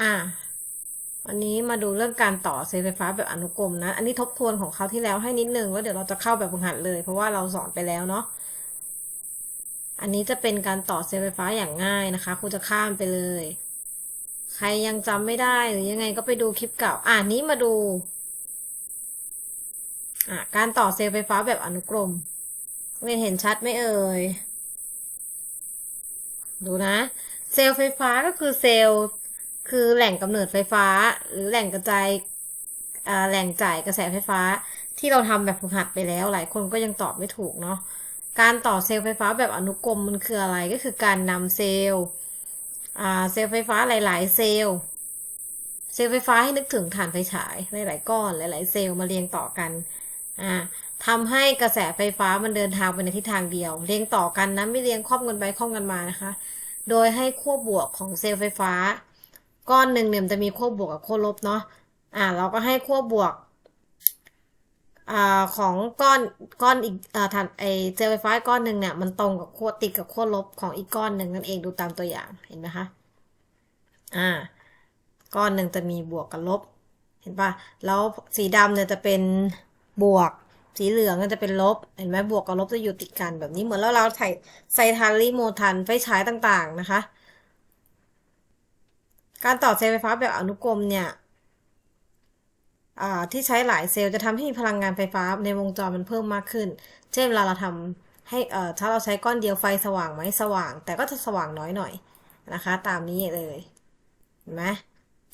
อ่าวันนี้มาดูเรื่องการต่อเซลล์ไฟฟ้าแบบอนุกรมนะ อันนี้ทบทวนของเขาที่แล้วให้นิดนึงแล้วเดี๋ยวเราจะเข้าแบบฝึกหัดเลย เพราะว่าเราสอนไปแล้วเนาะ อันนี้จะเป็นการต่อเซลล์ไฟฟ้าอย่างง่ายนะคะครูจะข้ามไปเลย ใครยังจำไม่ได้หรือยังไงก็ไปดูคลิปเก่า อ่านี้มาดู อ่าการต่อเซลล์ไฟฟ้าแบบอนุกรมเรียนเห็นชัดไหมเอ่ย ดูนะ เซลล์ไฟฟ้าก็คือเซลล์ คือแหล่งกำเนิดไฟฟ้า หรือแหล่งกระจายแหล่งจ่ายกระแสไฟฟ้า ที่เราทำแบบฝึกหัดไปแล้ว หลายคนก็ยังตอบไม่ถูกเนาะการต่อเซลล์ไฟฟ้าแบบอนุกรมมันคืออะไรก็คือการนำเซลล์เซลล์ไฟฟ้าหลาย ๆ เซลล์เซลล์ไฟฟ้าให้นึกถึงฐานไฟฉายหลาย ๆ ก้อน หลาย ๆ เซลล์มาเรียงต่อกันอ่าทำให้กระแสไฟฟ้ามันเดินทางไปในทิศทางเดียว เรียงต่อกันนะไม่เรียงครอบกันไปครอบกันมานะคะ โดยให้ขั้วบวกของเซลล์ไฟฟ้า ก้อนหนึ่งเนี่ยมันจะมีขั้วบวกกับขั้วลบเนาะอ่าเราก็ให้ขั้วบวกอ่าของก้อนก้อนอีกอ่าฐานไอเซลล์ไฟฟ้าก้อนหนึ่งเนี่ยมันตรงกับขั้วติดกับขั้วลบของอีกก้อนหนึ่งนั่นเองดูตามตัวอย่างเห็นไหมคะอ่า ก้อนหนึ่งจะมีบวกกับลบ เห็นปะแล้วสีดำเนี่ยจะเป็นบวก สีเหลืองก็จะเป็นลบ เห็นไหมบวกกับลบจะอยู่ติดกันแบบนี้เหมือนแล้วเราใส่ใส่ทันรีโมทันไฟฉายต่างๆนะคะ การต่อเซลล์ไฟฟ้าแบบอนุกรมเนี่ยที่ใช้หลายเซลล์จะทำให้มีพลังงานไฟฟ้าในวงจรมันเพิ่มมากขึ้น เช่นเวลาเราทำให้ถ้าเราใช้ก้อนเดียวไฟสว่างไหมสว่าง แต่ก็จะสว่างน้อยหน่อยนะคะ ตามนี้เลยเห็นไหม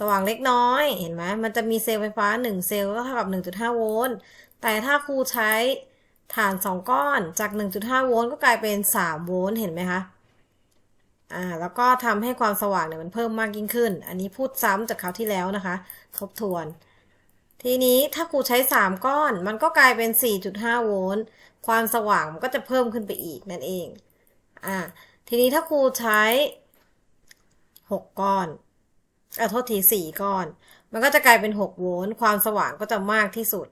สว่างเล็กน้อยเห็นไหมมันจะมีเซลล์ไฟฟ้า 1 เซลล์ก็เท่ากับ 1.5 โวลต์แต่ถ้าครูใช้ฐาน 2 ก้อนจาก 1.5 โวลต์ก็กลายเป็น 3 โวลต์เห็นไหมคะ อ่าแล้วก็ทำให้ความสว่างเนี่ยมันเพิ่มมากยิ่งขึ้น อันนี้พูดซ้ำจากคราวที่แล้วนะคะ ทบทวน ทีนี้ถ้าครูใช้ 3 ก้อน มันก็กลายเป็น 4.5 โวลต์ความสว่างมันก็จะเพิ่มขึ้นไปอีกนั่นเองอ่าทีนี้ถ้าครูใช้ 6 ก้อนอะโทษทีสี่ก้อน มันก็จะกลายเป็นหกโวลต์ความสว่างก็จะมากที่สุด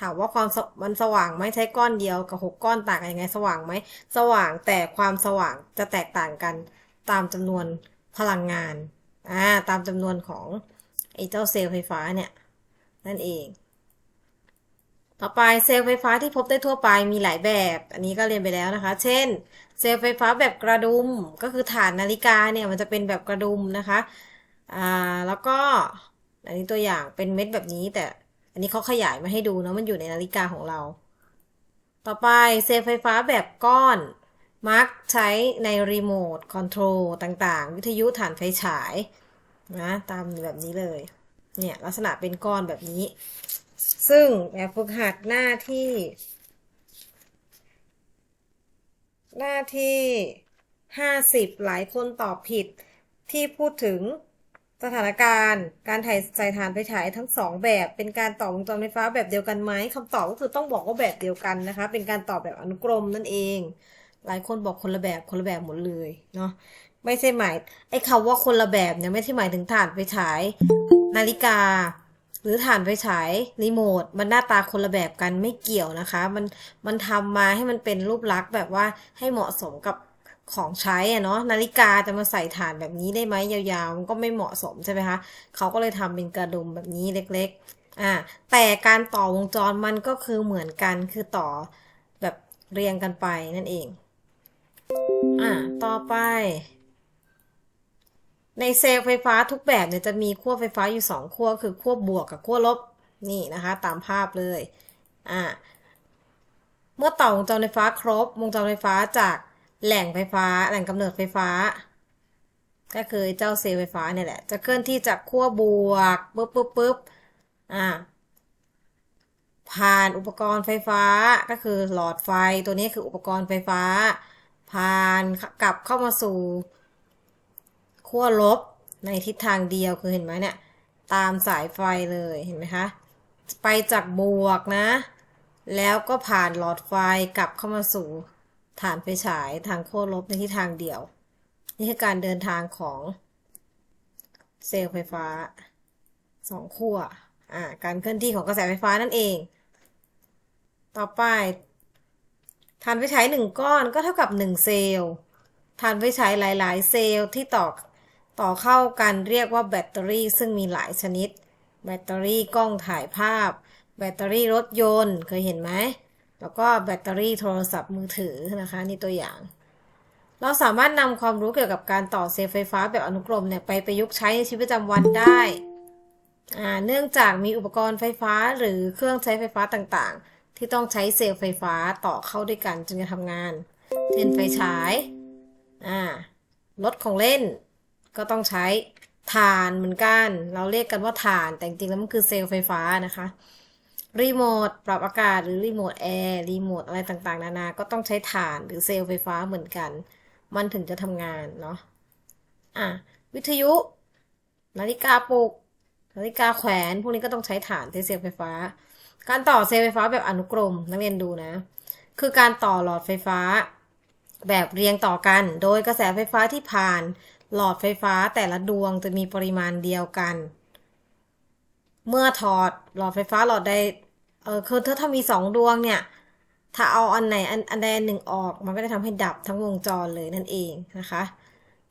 ถามว่าความมันสว่างไหมใช้ก้อนเดียวกับหกก้อนต่างกันยังไงสว่างไหมสว่างแต่ความสว่างจะแตกต่างกัน ตามจำนวนพลังงานอ่าตามจำนวนของไอ้เจ้าเซลล์ไฟฟ้าเนี่ย นั่นเอง ต่อไปเซลล์ไฟฟ้าที่พบได้ทั่วไปมีหลายแบบ อันนี้ก็เรียนไปแล้วนะคะ เช่น เซลล์ไฟฟ้าแบบกระดุมก็คือฐานนาฬิกาเนี่ยมันจะเป็นแบบกระดุมนะคะอ่าแล้วก็อันนี้ตัวอย่างเป็นเม็ดแบบนี้ แต่อันนี้เขาขยายมาให้ดูเนาะมันอยู่ในนาฬิกาของเรา ต่อไปเซลล์ไฟฟ้าแบบก้อน มักใช้ในรีโมทคอนโทรลต่างๆ วิทยุฐานไฟฉายนะตามแบบนี้เลย เนี่ย ลักษณะเป็นก้อนแบบนี้ ซึ่งแบบฝึกหัดหน้าที่ หน้าที่ห้าสิบหลายคนตอบผิดที่พูดถึงสถานการณ์การถ่ายใส่ฐานไฟฉายทั้งสองแบบเป็นการต่อวงจรไฟฟ้าแบบเดียวกันไหมคำตอบก็คือต้องบอกว่าแบบเดียวกันนะคะ เป็นการตอบแบบอนุกรมนั่นเอง หลายคนบอกคนละแบบคนละแบบหมดเลยเนาะไม่ใช่หมายไอ้คาว่าคนละแบบเนี่ยไม่ใช่หมายถึงฐานไฟฉาย นาฬิกา หรือฐานไฟฉายรีโมทมันหน้าตาคนละแบบกันไม่เกี่ยวนะคะ มันมันทำมาให้มันเป็นรูปลักษณ์แบบว่าให้เหมาะสมกับของใช้อะเนาะนาฬิกาจะมาใส่ฐานแบบนี้ได้ไหมยาวๆมันก็ไม่เหมาะสมใช่ไหมคะเขาก็เลยทำเป็นกระดุมแบบนี้เล็กๆอ่าแต่การต่อวงจรมันก็คือเหมือนกันคือต่อแบบเรียงกันไปนั่นเอง อ่าต่อไป ในเซลล์ไฟฟ้าทุกแบบเนี่ยจะมีขั้วไฟฟ้าอยู่สองขั้วคือขั้วบวกกับขั้วลบนี่นะคะ ตามภาพเลยอ่าเมื่อต่อวงจรไฟฟ้าครบ วงจรไฟฟ้าจากแหล่งไฟฟ้า แหล่งกำเนิดไฟฟ้า ก็คือเจ้าเซลล์ไฟฟ้าเนี่ยแหละ จะเคลื่อนที่จากขั้วบวกปุ๊บปุ๊บปุ๊บอ่าผ่านอุปกรณ์ไฟฟ้าก็คือหลอดไฟตัวนี้คืออุปกรณ์ไฟฟ้า ผ่านกลับเข้ามาสู่ขั้วลบในทิศทางเดียวคือเห็นไหมเนี่ย ตามสายไฟเลยเห็นไหมคะไปจากบวกนะ แล้วก็ผ่านหลอดไฟกลับเข้ามาสู่ฐานไฟฉายทางขั้วลบในทิศทางเดียว นี่คือการเดินทางของเซลล์ไฟฟ้าสองขั้วอ่าการเคลื่อนที่ของกระแสไฟฟ้านั่นเอง ต่อไป ฐานไฟฉายหนึ่งก้อนก็เท่ากับหนึ่งเซลล์ฐานไฟฉายหลาย ๆ เซลล์ที่ต่อต่อเข้ากันเรียกว่าแบตเตอรี่ ซึ่งมีหลายชนิด แบตเตอรี่กล้องถ่ายภาพ แบตเตอรี่รถยนต์เคยเห็นไหม แล้วก็แบตเตอรี่โทรศัพท์มือถือนะคะนี่ตัวอย่าง เราสามารถนำความรู้เกี่ยวกับการต่อเซลล์ไฟฟ้าแบบอนุกรมเนี่ยไปประยุกต์ใช้ในชีวิตประจำวันได้เนื่องจากมีอุปกรณ์ไฟฟ้าหรือเครื่องใช้ไฟฟ้าต่างๆ ที่ต้องใช้เซลล์ไฟฟ้าต่อเข้าด้วยกันจึงจะทำงาน เช่นไฟฉายรถของเล่น ก็ต้องใช้ถ่านเหมือนกัน เราเรียกกันว่าถ่านแต่จริงๆแล้วมันคือเซลล์ไฟฟ้านะคะรีโมทปรับอากาศหรือรีโมทแอร์รีโมทอะไรต่างๆ นานา ก็ต้องใช้ถ่านหรือเซลล์ไฟฟ้าเหมือนกัน มันถึงจะทำงานเนาะอะวิทยุ นาฬิกาปลุกนาฬิกาแขวน พวกนี้ก็ต้องใช้ถ่านใช้เซลล์ไฟฟ้า การต่อเซลล์ไฟฟ้าแบบอนุกรมนักเรียนดูนะ คือการต่อหลอดไฟฟ้า แบบเรียงต่อกัน โดยกระแสไฟฟ้าที่ผ่านหลอดไฟฟ้าแต่ละดวงจะมีปริมาณเดียวกัน เมื่อถอดหลอดไฟฟ้าหลอดใดเออคือถ้าถ้ามีสองดวงเนี่ย ถ้าเอาอันไหนอันอันใดอันหนึ่งออก มันก็จะทำให้ดับทั้งวงจรเลยนั่นเองนะคะ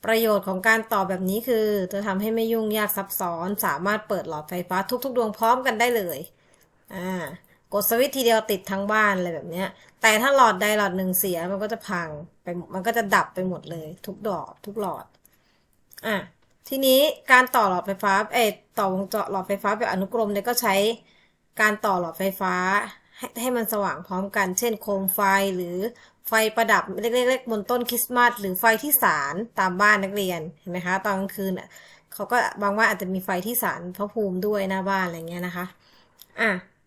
ประโยชน์ของการต่อแบบนี้คือ จะทำให้ไม่ยุ่งยากซับซ้อน สามารถเปิดหลอดไฟฟ้าทุก ๆ ดวงพร้อมกันได้เลย อ่ากดสวิตช์ทีเดียวติดทั้งบ้านอะไรแบบเนี้ย แต่ถ้าหลอดใดหลอดหนึ่งเสียมันก็จะพังไปมันก็จะดับไปหมดเลย ทุกดอกทุกหลอดอะทีนี้การต่อหลอดไฟฟ้าเอต่อวงจรหลอดไฟฟ้าแบบอนุกรมเนี่ยก็ใช้การต่อหลอดไฟฟ้าให้ให้มันสว่างพร้อมกัน เช่นโคมไฟหรือไฟประดับเล็กๆบนต้นคริสต์มาสหรือไฟที่สารตามบ้านนักเรียนเห็นไหมคะตอนกลางคืนอะเขาก็บางว่าอาจจะมีไฟที่สารพระภูมิด้วยหน้าบ้านอะไรเงี้ยนะคะ อะ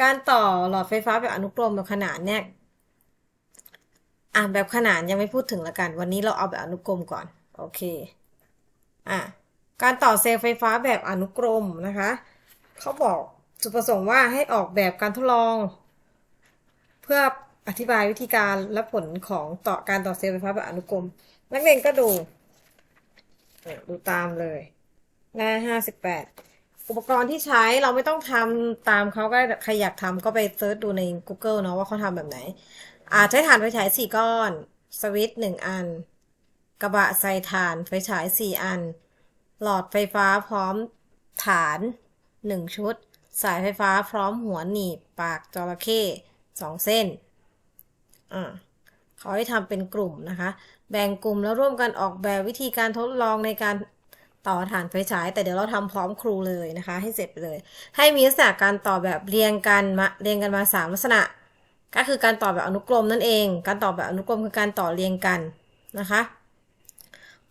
การต่อหลอดไฟฟ้าแบบอนุกรมแบบขนานเนี่ยอะแบบขนานยังไม่พูดถึงละกัน วันนี้เราเอาแบบอนุกรมก่อน โอเคอะการต่อเซลล์ไฟฟ้าแบบอนุกรมนะคะเขาบอกจุดประสงค์ว่าให้ออกแบบการทดลอง เพื่ออธิบายวิธีการและผลของต่อการต่อเซลล์ไฟฟ้าแบบอนุกรม นักเรียนก็ดู ดูตามเลย หน้าห้าสิบแปด อุปกรณ์ที่ใช้เราไม่ต้องทำตามเขาก็ใครอยากทำก็ไปเซิร์ชดูใน Google เนาะว่าเขาทำแบบไหน อาจใช้ถ่านไฟฉายสี่ก้อน สวิตช์หนึ่งอัน กระบะใส่ถ่านไฟฉายสี่อัน หลอดไฟฟ้าพร้อมฐานหนึ่งชุด สายไฟฟ้าพร้อมหัวหนีบปากจระเข้สองเส้นอ่าเขาให้ทำเป็นกลุ่มนะคะ แบ่งกลุ่มแล้วร่วมกันออกแบบวิธีการทดลองในการ ต่อฐานไฟฉาย แต่เดี๋ยวเราทำพร้อมครูเลยนะคะ ให้เสร็จไปเลย ให้มีลักษณะการต่อแบบเรียงกันมาเรียงกันมาสามลักษณะ ก็คือการต่อแบบอนุกรมนั่นเอง การต่อแบบอนุกรมคือการต่อเรียงกันนะคะ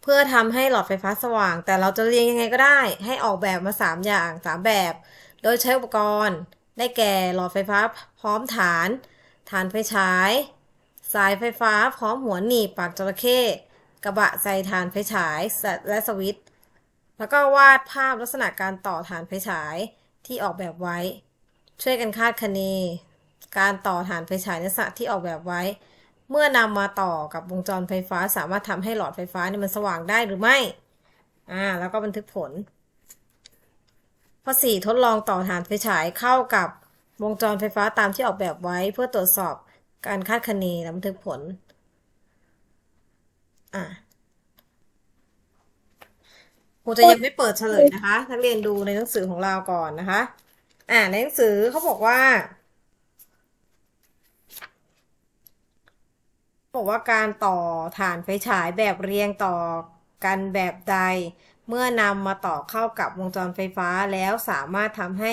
เพื่อทำให้หลอดไฟฟ้าสว่าง แต่เราจะเรียงยังไงก็ได้ ให้ออกแบบมา 3 อย่าง 3 แบบ โดยใช้อุปกรณ์ ได้แก่หลอดไฟฟ้าพร้อมฐาน ฐานไฟฉาย สายไฟฟ้าพร้อมหัวหนีบปากจระเข้กระบะใส่ฐานไฟฉายและสวิตช์ แล้วก็วาดภาพลักษณะการต่อฐานไฟฉายที่ออกแบบไว้ ช่วยกันคาดคะเน การต่อฐานไฟฉายในสระที่ออกแบบไว้ เมื่อนำมาต่อกับวงจรไฟฟ้าสามารถทำให้หลอดไฟฟ้านี่มันสว่างได้หรือไม่ อ่า แล้วก็บันทึกผลข้อ4ทดลองต่อฐานไฟฉายเข้ากับวงจรไฟฟ้าตามที่ออกแบบไว้ เพื่อตรวจสอบการคาดคะเนและบันทึกผล อะค รูจะยังไม่เปิดเฉลยนะคะ นักเรียนดูในหนังสือของเราก่อนนะคะ อ่าในหนังสือเขาบอกว่า บอกว่าการต่อฐานไฟฉายแบบเรียงต่อกันแบบใด เมื่อนำมาต่อเข้ากับวงจรไฟฟ้าแล้วสามารถทำให้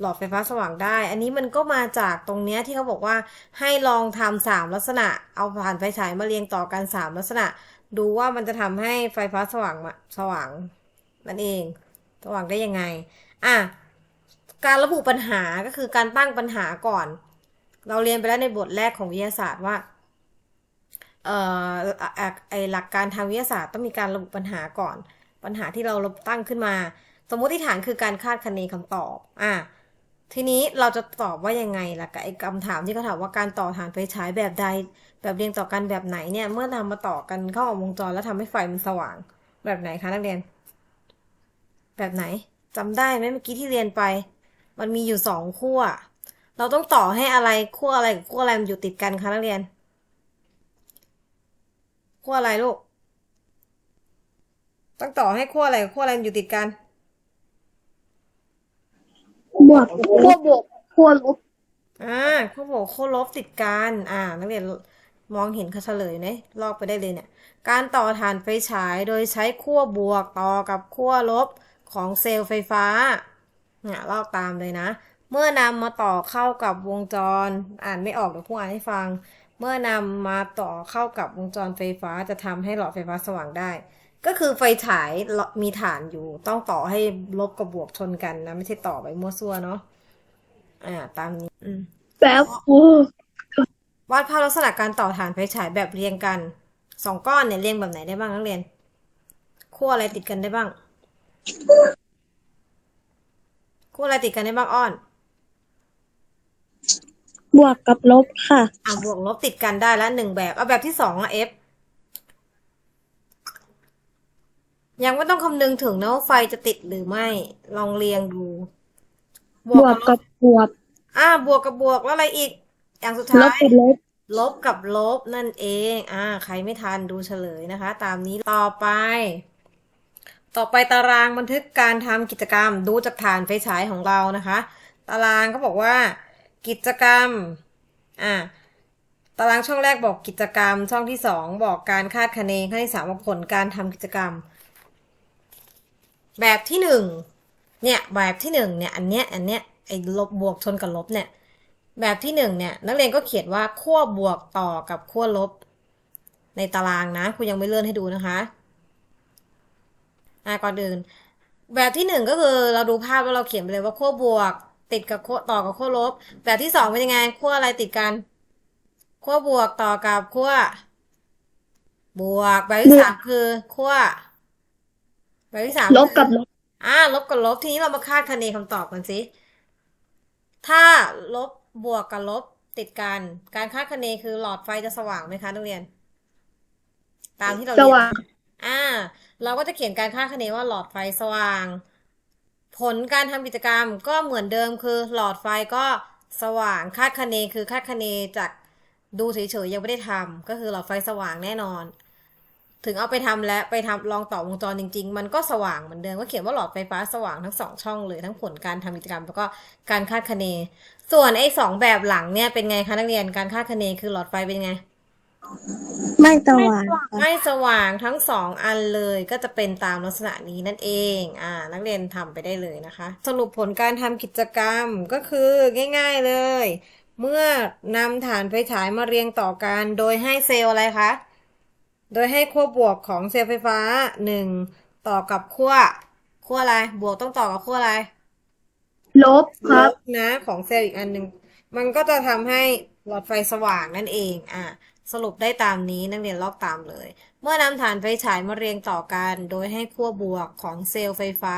หลอดไฟฟ้าสว่างได้ อันนี้มันก็มาจากตรงเนี้ยที่เขาบอกว่าให้ลองทำสามลักษณะ เอาผ่านไฟฉายมาเรียงต่อกันสามลักษณะ ดูว่ามันจะทำให้ไฟฟ้าสว่างสว่าง นั่นเองสว่างได้ยังไง อะ การระบุปัญหาก็คือการตั้งปัญหาก่อน เราเรียนไปแล้วในบทแรกของวิทยาศาสตร์ว่า เอ่อไอหลักการทางวิทยาศาสตร์ต้องมีการระบุปัญหาก่อน ปัญหาที่เราตั้งขึ้นมา สมมติฐานคือการคาดคะเนคำตอบ อะทีนี้เราจะตอบว่ายังไงล่ะกับไอ้คำถามที่เขาถามว่าการต่อฐานไฟฉายแบบใด แบบเรียงต่อกันแบบไหนเนี่ย เมื่อนำมาต่อกันเข้ากับวงจรแล้วทำให้ไฟมันสว่าง แบบไหนคะนักเรียน แบบไหนจำได้ไหมเมื่อกี้ที่เรียนไป มันมีอยู่สองขั้ว เราต้องต่อให้อะไรขั้วอะไรกับขั้วอะไรมันอยู่ติดกันคะนักเรียนขั้วอะไรลูก ต้องต่อให้ขั้วอะไรกับขั้วอะไรอยู่ติดกันบวกขั้วบวกขั้วลบอ่าขั้วบวกขั้วลบติดกันอ่า นักเรียนมองเห็นเขาเฉลยไหมลอกไปได้เลยเนี่ย การต่อถ่านไฟฉายโดยใช้ขั้วบวกต่อกับขั้วลบ ของเซลล์ไฟฟ้าเนี่ยลอกตามเลยนะ เมื่อนำมาต่อเข้ากับวงจร อ่านไม่ออกเดี๋ยวครูอ่านให้ฟัง เมื่อนำมาต่อเข้ากับวงจรไฟฟ้าจะทำให้หลอดไฟฟ้าสว่างได้ ก็คือไฟฉายมีฐานอยู่ ต้องต่อให้ลบกับบวกชนกันนะ ไม่ใช่ต่อไปมั่วซั่วเนาะอ่าตามนี้แบบวาดภาพลักษณะการต่อฐานไฟฉายแบบเรียงกันสองก้อนเนี่ยเรียงแบบไหนได้บ้างนักเรียนขั้วอะไรติดกันได้บ้าง ขั้วอะไรติดกันได้บ้างอ้อน บวกกับลบค่ะ อะบวกลบติดกันได้แล้วหนึ่งแบบ เอาแบบที่สองอะเอฟ ยังไม่ต้องคำนึงถึงนะว่าไฟจะติดหรือไม่ ลองเรียงดูบวกกับบวก อ่า บวกกับบวกแล้วอะไรอีก อย่างสุดลท้าบยกับลบ ลบกับลบนั่นเอง อ่า ใครไม่ทันดูเฉลยนะคะ ตามนี้ต่อไป ต่อไปตารางบันทึกการทำกิจกรรมดูจากฐานไฟฉายของเรานะคะ ตารางก็บอกว่ากิจกรรมอ่าตารางช่องแรกบอกกิจกรรม ช่องที่สองบอกการคาดคะเนข้อที่สามบอกผลการทำกิจกรรม แบบที่หนึ่งเนี่ยแบบที่หนึ่งเนี่ยอันเนี้ยอันเนี้ยไอ้ลบบวกชนกับลบเนี่ยแบบที่หนึ่งเนี่ยนักเรียนก็เขียนว่าขั้วบวกต่อกับขั้วลบ ในตารางนะครูยังไม่เลื่อนให้ดูนะคะ อะก่อนอื่น แบบที่หนึ่งก็คือเราดูภาพแล้วเราเขียนไปเลยว่าขั้วบวก ติดกับขั้วต่อกับขั้วลบ แบบที่สองเป็นยังไงขั้วอะไรติดกันขั้วบวกต่อกับขั้วบวกแบบที่สามคือขั้วแบบที่สามลบกับลบอ่า ลบกับลบทีนี้เรามาคาดคะเนคำตอบกันสิถ้าลบบวกกับลบติดกัน การคาดคะเนคือหลอดไฟจะสว่างไหมคะนักเรียน ตามที่เราสเรียนว่างอ่า เราก็จะเขียนการคาดคะเนว่าหลอดไฟสว่าง ผลการทำกิจกรรมก็เหมือนเดิมคือหลอดไฟก็สว่างคาดคะเนคือคาดคะเนจากดูเฉยๆยังไม่ได้ทำก็คือหลอดไฟสว่างแน่นอน ถึงเอาไปทำและไปทำลองต่อวงจรจริง ๆ มันก็สว่างเหมือนเดิมก็เขียนว่าหลอดไฟฟ้าสว่างทั้งสองช่องเลยทั้งผลการทำกิจกรรม แล้วก็การคาดคะเน ส่วนไอ้สองแบบหลังเนี่ยเป็นไงคะนักเรียนการคาดคะเนคือหลอดไฟเป็นไง ไม่สว่างค่ะไม่สว่างทั้งสองอันเลยก็จะเป็นตามลักษณะนี้นั่นเอง อ่า นักเรียนทำไปได้เลยนะคะ สรุปผลการทำกิจกรรมก็คือง่ายๆเลย เมื่อนำฐานไฟฉายมาเรียงต่อกัน โดยให้เซลล์อะไรคะ โดยให้ขั้วบวกของเซลล์ไฟฟ้าหนึ่งต่อกับขั้วขั้วอะไร บวกต้องต่อกับขั้วอะไร ลบครับลนะของเซลล์อีกอันหนึ่งมันก็จะทำให้หลอดไฟสว่างนั่นเอง อะ สรุปได้ตามนี้นักเรียนลอกตามเลย เมื่อนำฐานไฟฉายมาเรียงต่อกัน โดยให้ขั้วบวกของเซลล์ไฟฟ้า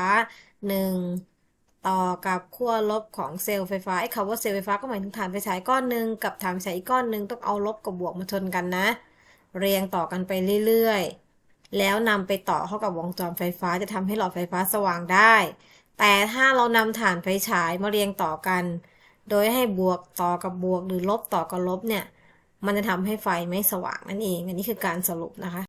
หนึ่งต่อกับขั้วลบของเซลล์ไฟฟ้าไอ้คำว่าเซลล์ไฟฟ้าก็หมายถึงฐานไฟฉายก้อนหนึ่งกับฐานไฟฉายอีกก้อนหนึ่งต้องเอาลบกับบวกมาชนกันนะ เรียงต่อกันไปเรื่อยๆ แล้วนำไปต่อเข้ากับวงจรไฟฟ้าจะทำให้หลอดไฟฟ้าสว่างได้ แต่ถ้าเรานำฐานไฟฉายมาเรียงต่อกัน โดยให้บวกต่อกับบวกหรือลบต่อกับลบเนี่ย มันจะทำให้ไฟไม่สว่างนั่นเอง อันนี้คือการสรุปนะคะ